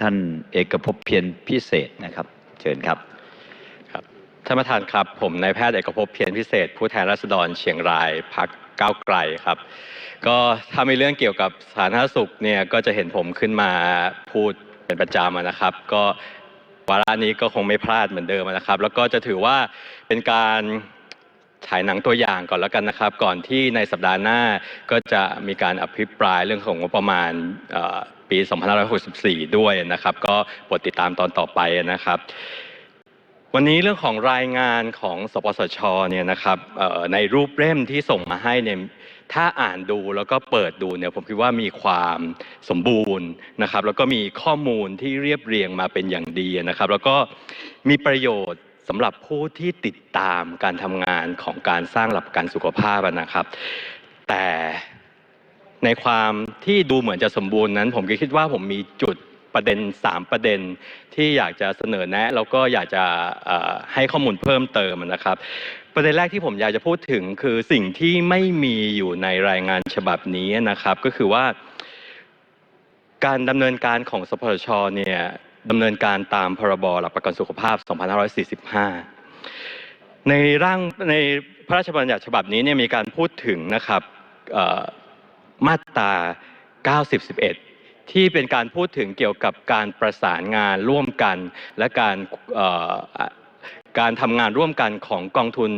ท่านเอกภพเพียรพิเศษนะครับ เชิญครับครับท่านประธานครับ ผมนายแพทย์เอกภพเพียรพิเศษ ผู้แทนราษฎรเชียงรายพักก้าวไกลครับ ก็ถ้ามีเรื่องเกี่ยวกับสาธารณสุขเนี่ยก็จะเห็นผมขึ้นมาพูดเป็นประจำนะครับ ก็วาระนี้ก็คงไม่พลาดเหมือนเดิมนะครับ แล้วก็จะถือว่าเป็นการ ฉายหนังตัวอย่างก่อนแล้วกันนะครับ ก่อนที่ในสัปดาห์หน้าก็จะมีการอภิปรายเรื่องของงบประมาณปี 2564 ด้วยนะครับ ก็โปรดติดตามตอนต่อไปนะครับ วันนี้เรื่องของรายงานของสปสชเนี่ยนะครับในรูปเล่มที่ส่งมาให้เนี่ยถ้าอ่านดูแล้วก็เปิดดูเนี่ยผมคิดว่ามีความสมบูรณ์นะครับ แล้วก็มีข้อมูลที่เรียบเรียงมาเป็นอย่างดีนะครับ แล้วก็มีประโยชน์ สำหรับผู้ที่ติดตามการทำงานของการสร้างหลักประกันสุขภาพนะครับ แต่ในความที่ดูเหมือนจะสมบูรณ์นั้น ผมก็คิดว่าผมมีจุดประเด็น 3 ประเด็นที่อยากจะเสนอแนะ แล้วก็อยากจะให้ข้อมูลเพิ่มเติมนะครับ ประเด็นแรกที่ผมอยากจะพูดถึงคือสิ่งที่ไม่มีอยู่ในรายงานฉบับนี้นะครับ ก็คือว่า การดำเนินการของสพชเนี่ย ดำเนินการตามพรบหลักประกันสุขภาพ 2545 ในร่างในพระราชบัญญัติฉบับนี้เนี่ยมีการพูดถึงนะครับมาตรา 9011 ที่เป็นการพูดถึงเกี่ยวกับการประสานงานร่วมกัน และการการทำงานร่วมกันของกองทุน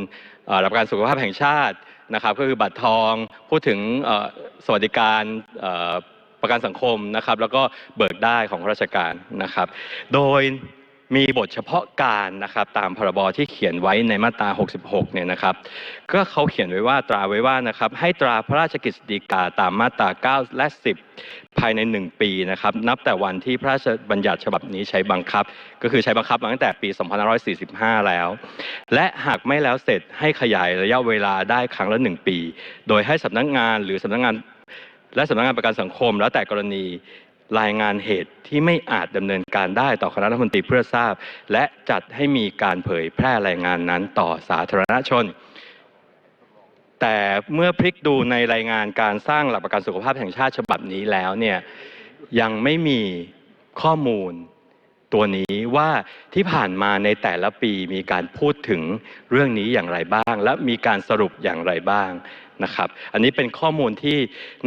หลักประกันสุขภาพแห่งชาตินะครับ ก็คือบัตรทองพูดถึงสวัสดิการ ประกันสังคมนะครับ แล้วก็เบิกได้ของราชการนะครับ โดยมีบทเฉพาะการนะครับตามพรบที่เขียนไว้ในมาตรา 66 เนี่ยนะครับ ก็เขาเขียนไว้ว่าตราไว้ว่านะครับให้ตราพระราชกฤษฎีกาตามมาตรา 9 และ 10 ภายใน 1 ปีนะครับ นับแต่วันที่พระราชบัญญัติฉบับนี้ใช้บังคับ ก็คือใช้บังคับมาตั้งแต่ปี 2545 แล้ว และหากไม่แล้วเสร็จให้ขยายระยะเวลาได้ครั้งละ 1 ปี โดยให้สำนักงานหรือสำนักงาน และสำนักงานประกันสังคม แล้วแต่กรณีรายงานเหตุที่ไม่อาจดำเนินการได้ต่อคณะรัฐมนตรีเพื่อทราบ และจัดให้มีการเผยแพร่รายงานนั้นต่อสาธารณชน แต่เมื่อพลิกดูในรายงานการสร้างหลักประกันสุขภาพแห่งชาติฉบับนี้แล้วเนี่ยยังไม่มีข้อมูลตัวนี้ว่าที่ผ่านมาในแต่ละปีมีการพูดถึงเรื่องนี้อย่างไรบ้าง และมีการสรุปอย่างไรบ้าง นะครับ อันนี้เป็นข้อมูลที่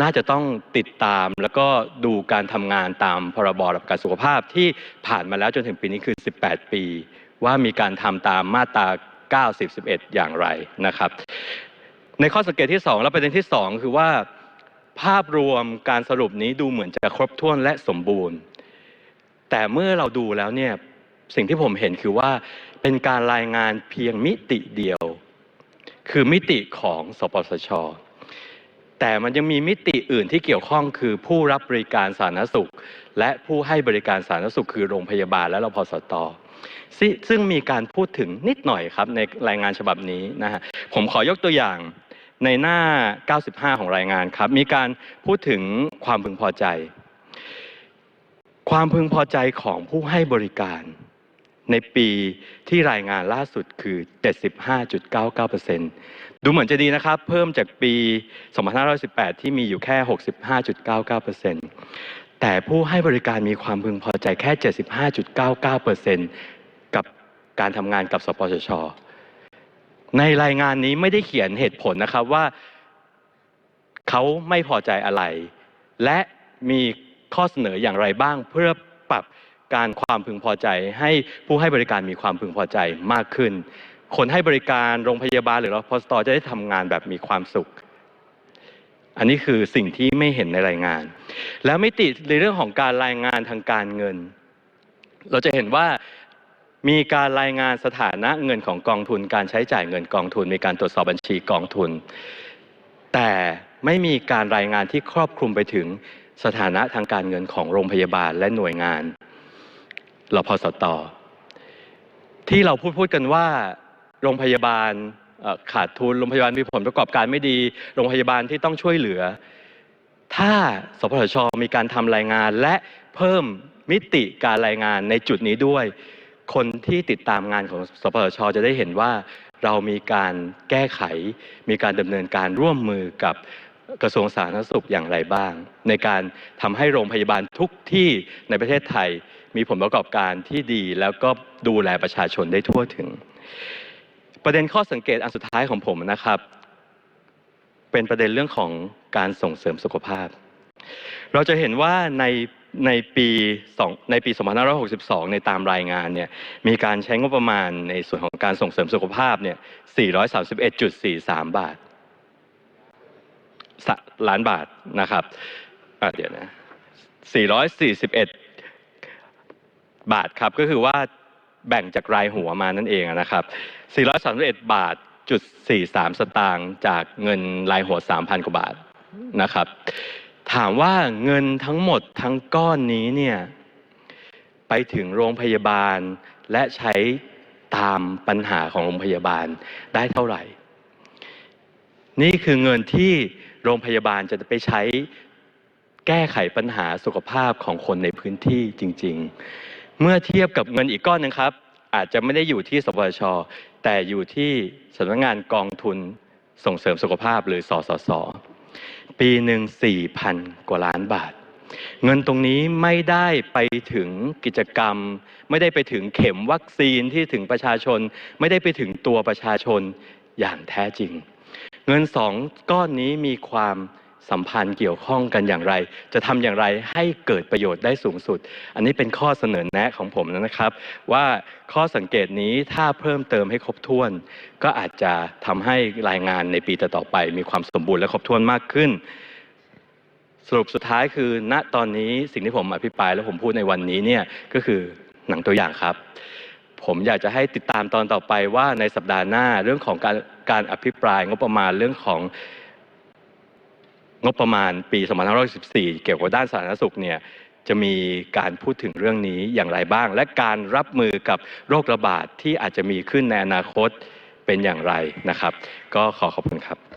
น่าจะต้องติดตาม แล้วก็ดูการทำงานตามพรบหลักประกันสุขภาพที่ผ่านมาแล้วจนถึงปีนี้คือ 18 ปี ว่ามีการทำตามมาตรา 90 11 อย่างไรนะครับ ในข้อสังเกตที่ 2 และประเด็นที่ 2 คือว่า ภาพรวมการสรุปนี้ดูเหมือนจะครบถ้วนและสมบูรณ์ แต่เมื่อเราดูแล้วเนี่ยสิ่งที่ผมเห็นคือว่าเป็นการรายงานเพียงมิติเดียว คือมิติของสปสช แต่มันยังมีมิติอื่นที่เกี่ยวข้องคือผู้รับบริการสาธารณสุข และผู้ให้บริการสาธารณสุข คือโรงพยาบาลและรพสตซิซึ่งมีการพูดถึงนิดหน่อยครับในรายงานฉบับนี้นะฮะผมขอยกตัวอย่างในหน้า 95 ของรายงานครับ มีการพูดถึงความพึงพอใจ ความพึงพอใจของผู้ให้บริการ ในปีที่รายงานล่าสุดคือ 75.99%ดูเหมือนจะดีนะครับ เพิ่มจากปี 2518 ที่มีอยู่แค่ 65.99%แต่ผู้ให้บริการมีความพึงพอใจแค่ 75.99%กับการทำงานกับสปสช ในรายงานนี้ไม่ได้เขียนเหตุผลนะครับว่าเขาไม่พอใจอะไร และมีข้อเสนออย่างไรบ้างเพื่อปรับ การความพึงพอใจ ให้ผู้ให้บริการมีความพึงพอใจมากขึ้น คนให้บริการโรงพยาบาลหรือรพสตจะได้ทำงานแบบมีความสุข อันนี้คือสิ่งที่ไม่เห็นในรายงาน แล้วมิติในเรื่องของการรายงานทางการเงิน เราจะเห็นว่ามีการรายงานสถานะเงินของกองทุน การใช้จ่ายเงินกองทุน มีการตรวจสอบบัญชีกองทุน แต่ไม่มีการรายงานที่ครอบคลุมไปถึงสถานะทางการเงินของโรงพยาบาลและหน่วยงาน รพสตที่เราพูดพูดกันว่าโรงพยาบาลขาดทุนโรงพยาบาลมีผลประกอบการไม่ดีโรงพยาบาลที่ต้องช่วยเหลือ ถ้าสพชมีการทำรายงานและเพิ่มมิติการรายงานในจุดนี้ด้วย คนที่ติดตามงานของสพชจะได้เห็นว่าเรามีการแก้ไข มีการดำเนินการร่วมมือกับ กระทรวงสาธารณสุขอย่างไรบ้าง ในการทำให้โรงพยาบาลทุกที่ในประเทศไทย มีผลประกอบการที่ดีแล้วก็ดูแลประชาชนได้ทั่วถึง ประเด็นข้อสังเกตอันสุดท้ายของผมนะครับ เป็นประเด็นเรื่องของการส่งเสริมสุขภาพ เราจะเห็นว่าในในปี2ในปี 2562 ในตามรายงานเนี่ยมีการใช้งบประมาณในส่วนของการส่งเสริมสุขภาพเนี่ย431.43 บาท ล้านบาทนะครับเดี๋ยวนะ441 บาทครับก็คือว่าแบ่งจากรายหัวมานั่นเองนะครับ431บาทจุด43 สตางค์จากเงินรายหัว 3,000 กว่าบาทนะครับ ถามว่าเงินทั้งหมดทั้งก้อนนี้เนี่ยไปถึงโรงพยาบาลและใช้ตามปัญหาของโรงพยาบาลได้เท่าไหร่ นี่คือเงินที่โรงพยาบาลจะไปใช้แก้ไขปัญหาสุขภาพของคนในพื้นที่จริง ๆ เมื่อเทียบกับเงินอีกก้อนหนึงครับ อาจจะไม่ได้อยู่ที่สปชแต่อยู่ที่สำนักงานกองทุนส่งเสริมสุขภาพหรือสสส ปีหนึ่ง4,000กว่าล้านบาท เงินตรงนี้ไม่ได้ไปถึงกิจกรรม ไม่ได้ไปถึงเข็มวัคซีนที่ถึงประชาชน ไม่ได้ไปถึงตัวประชาชนอย่างแท้จริง เงินสองก้อนนี้มีความสัมพันธ์เกี่ยวข้องกันอย่างไร จะทำอย่างไรให้เกิดประโยชน์ได้สูงสุด อันนี้เป็นข้อเสนอแนะของผมนะครับ ว่าข้อสังเกตนี้ถ้าเพิ่มเติมให้ครบถ้วน ก็อาจจะทำให้รายงานในปีต่อๆไป มีความสมบูรณ์และครบถ้วนมากขึ้น สรุปสุดท้ายคือ ณตอนนี้สิ่งที่ผมอภิปรายและผมพูดในวันนี้เนี่ยก็คือหนังตัวอย่างครับ ผมอยากจะให้ติดตามตอนต่อไปว่าในสัปดาห์หน้าเรื่องของการการอภิปรายงบประมาณเรื่องของงบประมาณปี2514เกี่ยวกับด้านสาธารณสุขเนี่ยจะมีการพูดถึงเรื่องนี้อย่างไรบ้าง และการรับมือกับโรคระบาดที่อาจจะมีขึ้นในอนาคตเป็นอย่างไรนะครับ ก็ขอขอบคุณครับ